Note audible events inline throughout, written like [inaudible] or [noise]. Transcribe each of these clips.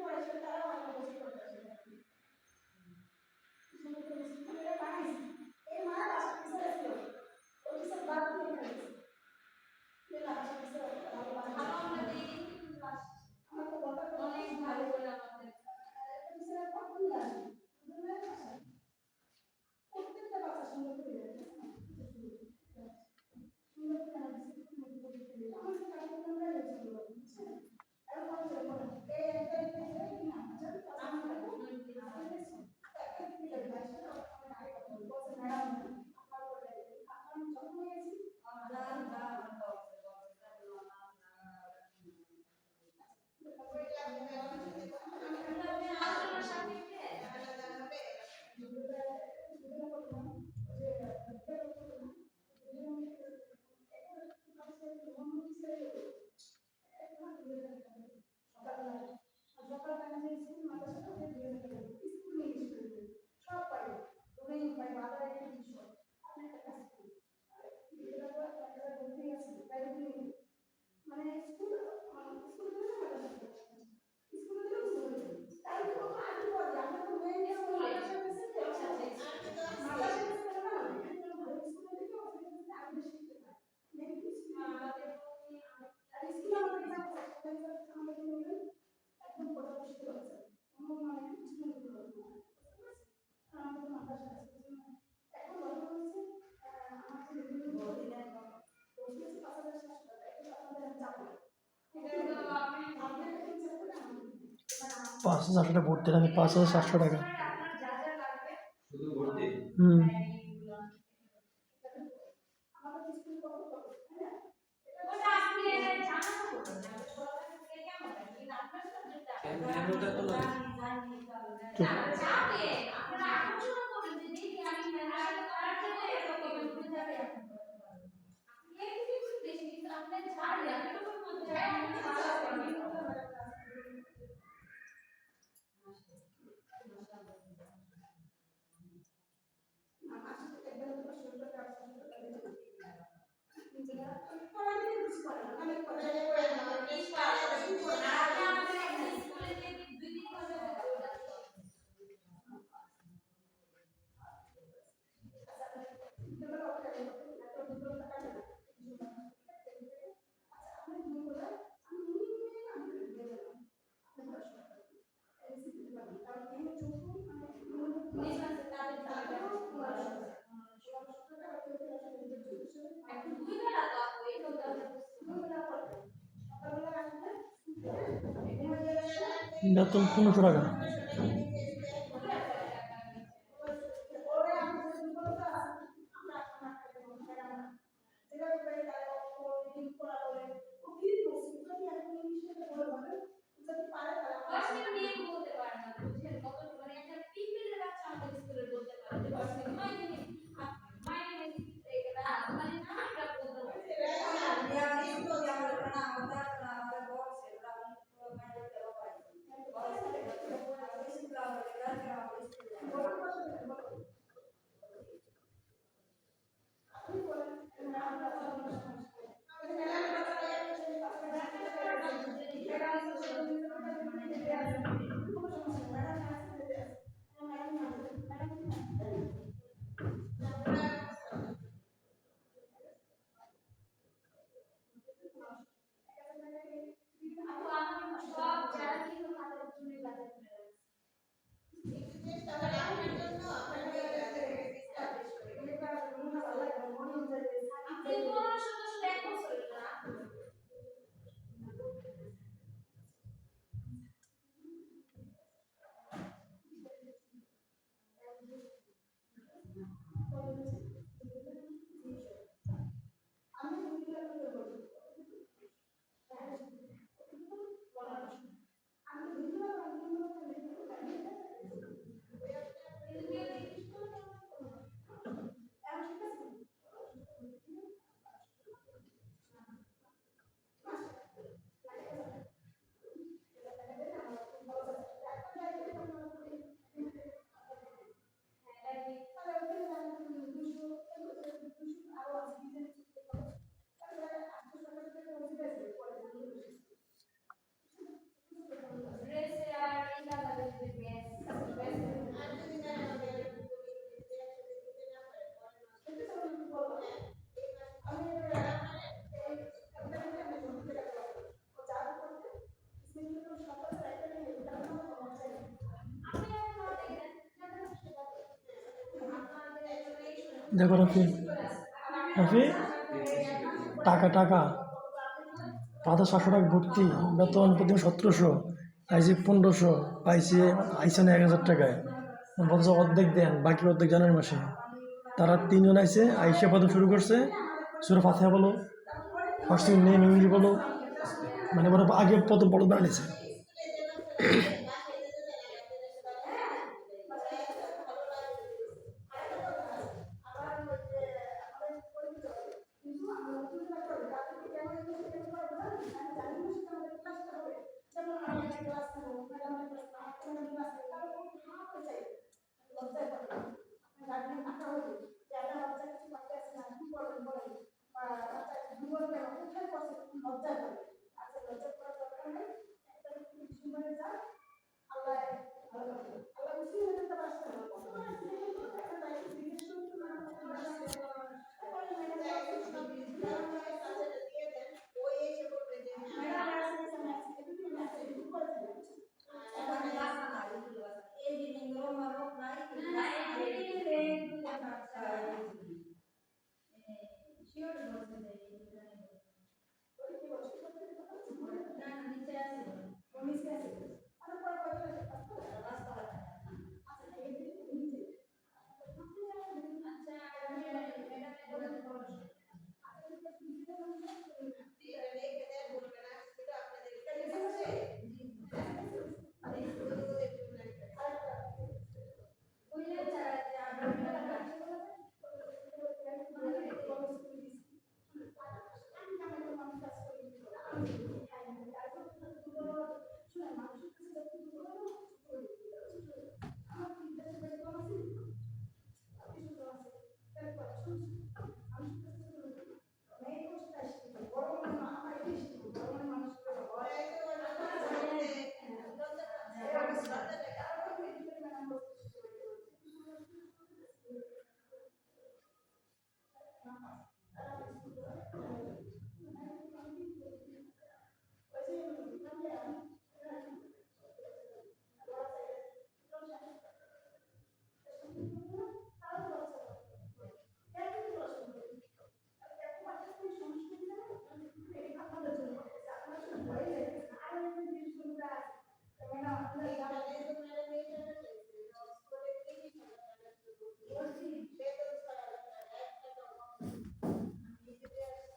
পড়াশোনা তারা অনেক পাঁচশো হাজার টাকা ভর্তি লাগে পাঁচ হাজার সাতশো টাকা। হুম। ছাড় বেলা তো পনেরোশো টাকা। দেখো রাফি। রাফি, টাকা টাকা। পাঁচশো সাতশো টাকা ভর্তি। বেতন প্রতিদিন সতেরোশো। আইসি পনেরোশো। পাইছি আইসেন এক হাজার টাকায়। বলছে অর্ধেক দেন, বাকি অর্ধেক জানুয়ারি মাসে। তারা তিনজন আইসে, আইসা প্রথম শুরু করছে। সুরে ফাতে বলো, ফার্স্ট নেম ইংলিশ বলো। মানে ওরা আগে প্রথম বড় বানিয়েছে। Thank you.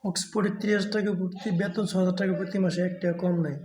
অক্সফোর্ডে তিরিশ টাকা ভর্তি বেতন ছ হাজার টাকা প্রতি মাসে একটা কম নেই।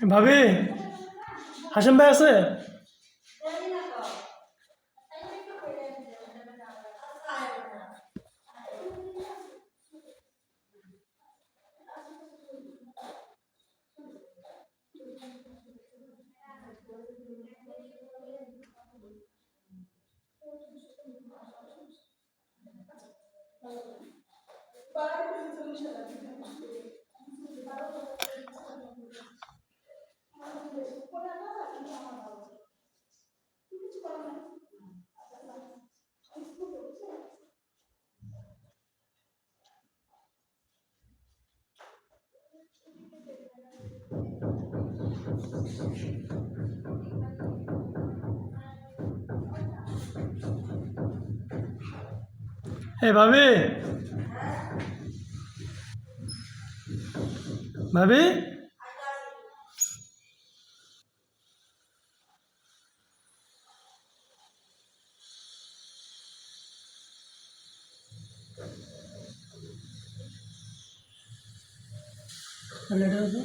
ভাবি হাসেম ভাই আছে? এ ভাবি ভাবি লেটার আছে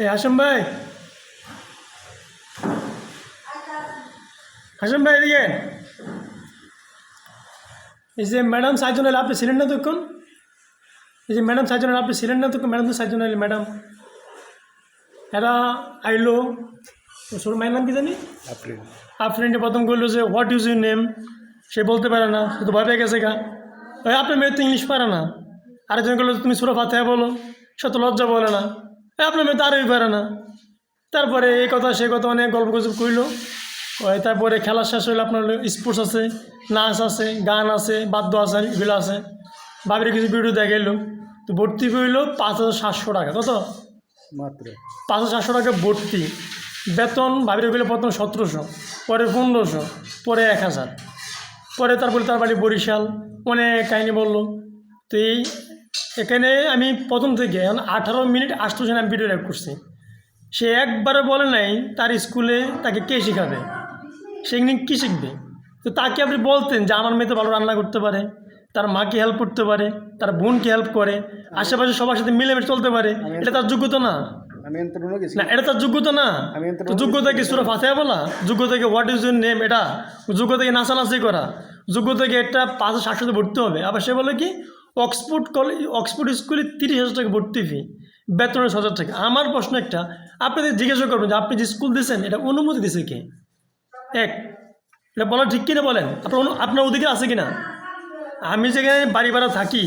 এই হাসেম ভাই। হাসেম ভাই এদিকে এই যে ম্যাডাম সাতজন এলে আপনি ছিলেন না তখন? এই যে ম্যাডাম সাতজন এলে আপনি ছিলেন না তখন ম্যাডাম তো সাতজন এলে ম্যাডাম। এরা আইলো ছোট মায়ের নাম কি জানি? আফ্রিনে। প্রথম করল যে হোয়াট ইউজ ইউর নেম সে বলতে পারে না সে তো ভয় পেয়ে গেছে গা। ওই আপনার মেয়ে তো ইংলিশ পারে না। আরেকজন করল তুমি সুরা ফাতে বলো। সে তো লজ্জা বলে না। আপনার মেয়ে তো আরোই পারে না। তারপরে এই কথা সে কথা অনেক গল্প গুজব কইলো। তারপরে খেলা শেষ হইল আপনার স্পোর্টস আছে নাচ আছে গান আছে বাদ্য আছে এগুলো আছে। বাবির কিছু ভিডিও দেখাইলো। তো ভর্তি করল পাঁচ হাজার সাতশো টাকা কত? মাত্র। পাঁচ হাজার সাতশো টাকা ভর্তি। বেতন ভাবির গেলে প্রথম সতেরোশো পরে পনেরোশো পরে এক হাজার। পরে তারপরে তার বাড়ি বরিশাল অনেক কাহিনি বলল। তো এই এখানে আমি প্রথম থেকে এখন আঠারো মিনিট আটশো আমি ভিডিও রেকর্ড করছি। সে একবারে বলে নাই তার স্কুলে তাকে কে শেখাবে? সে কী শিখবে? তো তাকে আপনি বলতেন যে আমার মেয়ে তো ভালো রান্না করতে পারে তার মাকে হেল্প করতে পারে তার বোনকে হেল্প করে আশেপাশে সবার সাথে মিলেমিশে চলতে পারে এটা তার যোগ্যতা না। না এটা তার যোগ্যতা না। যোগ্যতা কি সুরা ফাতে বলা? যোগ্যতা কি হোয়াট ইজ ইউর নেম এটা। যোগ্যতা কি নাচানাচি করা। যোগ্যতা কি একটা পাঁচ সাতশোতে ভর্তি হবে। আবার সে বলে কি? অক্সফোর্ড কলেজ, অক্সফোর্ড স্কুলে তিরিশ হাজার টাকা ভর্তি ফি বেতনের হাজার টাকা। আমার প্রশ্ন একটা, আপনাদের জিজ্ঞাসা করবেন যে আপনি যে স্কুল দিয়েছেন, এটা অনুমতি দিছে কে? এক, এটা বলা ঠিক কিনা বলেন? আপনার আপনার অধিকার আছে কিনা? আমি যেখানে বাড়ি ভাড়া থাকি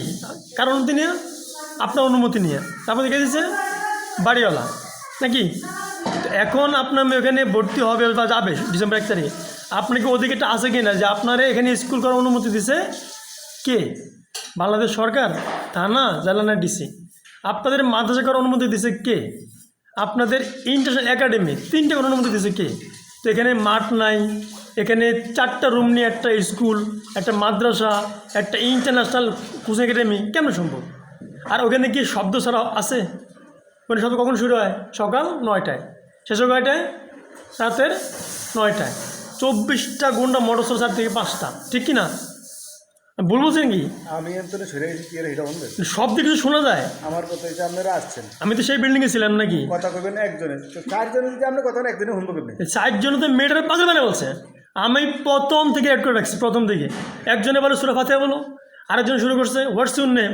কারণ নিয়ে? আপনার অনুমতি নিয়ে। তারপর দেখে দিচ্ছে বাড়িওয়ালা। নাকি? এখন আপনার ওখানে ভর্তি হবে বা যাবে ডিসেম্বর এক তারিখে। আপনাকে অধিকারটা আছে কি না যে আপনারা এখানে স্কুল করার অনুমতি দিছে কে? বাংলাদেশ সরকার তা না জালানা ডিসি? আপনাদের মাদ্রাসা করার অনুমতি দিছে কে? আপনাদের ইন্টারন্যাশনাল একাডেমি তিনটে করার অনুমতি দিছে কে? তো এখানে মাঠ নাই, এখানে চারটা রুম নিয়ে একটা স্কুল একটা মাদ্রাসা, একটা ইন্টারন্যাশনাল কোচিং একাডেমি কেমন সম্ভব? আর ওখানে কি শব্দ ছাড়া আছে? মানে শব্দ কখন শুরু হয়? সকাল নয়টায়। শেষ কয়টায়? রাতের নয়টায়। চব্বিশটা ঘণ্টা মোটর চার থেকে পাঁচটা। ঠিক কি না? ভুল বলছেন কি? আমি এন্তনে সরে গেছি কি এটা বলবে? সব দিকে শোনা যায়। আমার কথা হচ্ছে আপনারা আসছেন। আমি তো সেই বিল্ডিংয়ে ছিলাম নাকি? কথা কবেন একজনে। তো চারজনে যদি আপনি কথা একজনে শুনব কেমনি চারজন তো মেয়েটার পাগল মানে বলছে। আমি প্রথম থেকে অ্যাড করে রাখছি প্রথম থেকে। একজনে বলে সুরা ফাতে বলো। আরেকজন শুরু করছে what's your name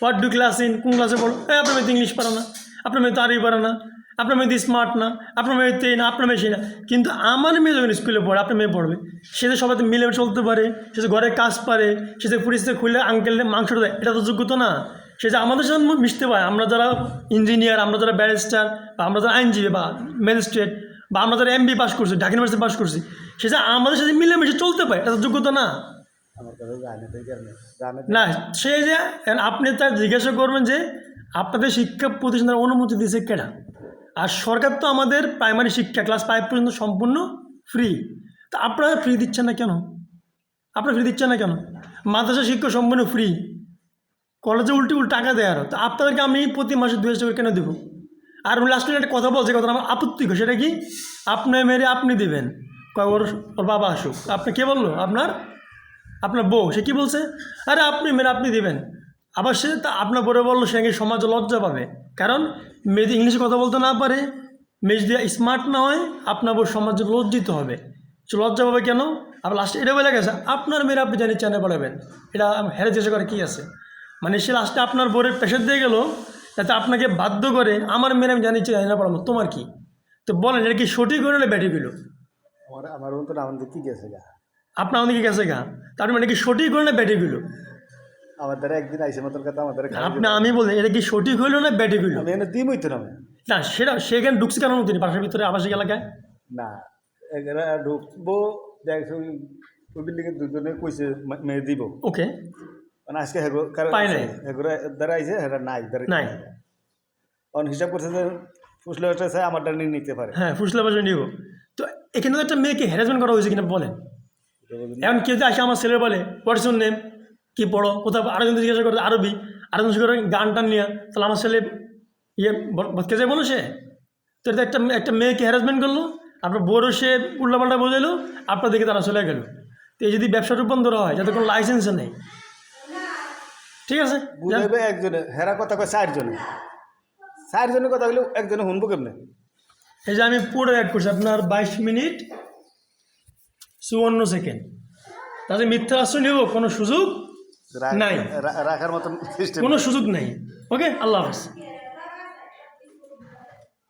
what do class in কোন ক্লাসে পড়ো? এই আপনার মেয়ে তো ইংলিশ পারে না। আপনার মেয়ে তো আরই পারে না। আপনার মেয়ে স্মার্ট না আপনার মেয়ে তো না আপনার মেয়ে সেই না। কিন্তু আমার মেয়ে যখন স্কুলে পড়ে আপনার মেয়ে পড়বে সে তো সবাই মিলে চলতে পারে সে তো ঘরে কাজ পারে সে তো পুলিশে খুলে আঙ্কেলে মাংস দেয় এটা তো যোগ্যতা না। সে যে আমাদের সাথে মিশতে পারে আমরা যারা ইঞ্জিনিয়ার আমরা যারা ব্যারিস্টার বা আমরা যারা আইনজীবী বা ম্যাজিস্ট্রেট বা আমরা যারা এমবি পাস করছি ঢাকা ইউনিভার্সিটি পাস করছি সে যে আমাদের সাথে মিলেমিশে চলতে পারে এটা তো যোগ্যতা না। না সে যে আপনি তার জিজ্ঞাসা করবেন যে আপনাদের শিক্ষা প্রতিষ্ঠানের অনুমতি দিয়েছে কেনা আর সরকার তো আমাদের প্রাইমারি শিক্ষা ক্লাস ফাইভ পর্যন্ত সম্পূর্ণ ফ্রি তা আপনারা ফ্রি দিচ্ছেন না কেন? আপনারা ফ্রি দিচ্ছেন না কেন? মাদ্রাসা শিক্ষা সম্পূর্ণ ফ্রি কলেজে উল্টে উল্টে টাকা দেয় আরও তা আপনাদেরকে আমি প্রতি মাসে দু হাজার কেন দেবো? আর লাস্টে একটা কথা বলছে কথা আমার আপত্তি সেটা কি? আপনি মেরে আপনি দেবেন। ওর ওর বাবা আসুক। আপনি কে বলল? আপনার আপনার বউ। সে কি বলছে? আরে আপনি মেরে আপনি দিবেন। আবার সে তা আপনার পরে বলল সে নাকি সমাজ লজ্জা পাবে। কারণ মেয়ে ইংলিশে কথা বলতে না পারে মেয়ে যদি স্মার্ট না হয় আপনার বউ সমাজে লজ্জিত হবে। সে লজ্জা পাবে কেন? আবার লাস্টে এটা বলে গেছে আপনার মেয়েরা আপনি জানি চ্যানে পড়াবেন এটা হেরে চেষ্টা করে কী আছে? মানে সে লাস্টে আপনার বোরের প্রেশার দিয়ে গেল যাতে আপনাকে বাধ্য করে আমার মেয়েরা আমি জানি জানি না পড়াবো তোমার কি? তো বলেন এটা কি সঠিক হলো না ব্যাটি গেলো আমার আমার মতো আমাদের কি গেছে গা। আপনার আমাদেরকে গেছে গা? তার মানে কি সঠিক হলো না ব্যাটি গেলো আমার দ্বারা একদিন আইসে মতন কথা আমাদের আপনি আমি বলি এটা কি সঠিক হইল না ব্যাটি হইল? আমি এনে দিমই তো না না সেটা সেখানে ঢুকছে কেন তিনি বাসার ভিতরে আবাসিক এলাকায়? না এরা ঢুকবো দেখ ওই বিল্ডিংয়ে দুজনে কইছে মেয়ে দিব। ওকে। মানে আজকে হেগো কারণ পাই নাই। হেগুরা দ্বারা আইছে হেরা নাই দ্বারা নাই। অন হিসাব করছে যে ফুসলে চাই আমারটা নিয়ে নিতে পারে। হ্যাঁ ফুসলা বাসা নিব। তো এখানে তো একটা মেয়েকে হ্যারাসমেন্ট করা হয়েছে কিনা বলেন? এখন কেউ যে আসে আমার ছেলে বলে হোয়াটস ইউর নেম কি পড়ো? কোথাও আরেকজন জিজ্ঞাসা করতে আরবি। আরেকজন জিজ্ঞাসা করে গান টান নিয়ে। তাহলে আমার ছেলে ইয়ে বসকে যায় বলো সে? তো এটা একটা একটা মেয়েকে হ্যারাসমেন্ট করল আপনার বড়ো সে উল্লাপাল্টা বোঝালো আপনার দিকে তারা চলে গেল। তো এই যদি ব্যবসা রূপান্তর হয় যাতে কোনো লাইসেন্স নেই। ঠিক আছে? যান। বুঝাইবে একজনে। হেরা কথা কয় চারজনে। চারজনের কথা বলে একজনে শুনব কেমনে? এই যে আমি পুরো অ্যাড করছি আপনার বাইশ মিনিট চুয়ান্ন সেকেন্ড। তাতে মিথ্যা আশ্রয় নেব কোনো সুযোগ নাই। রাখার মতন [laughs] কোনো সুযোগ নেই। ওকে আল্লাহ হাফেজ।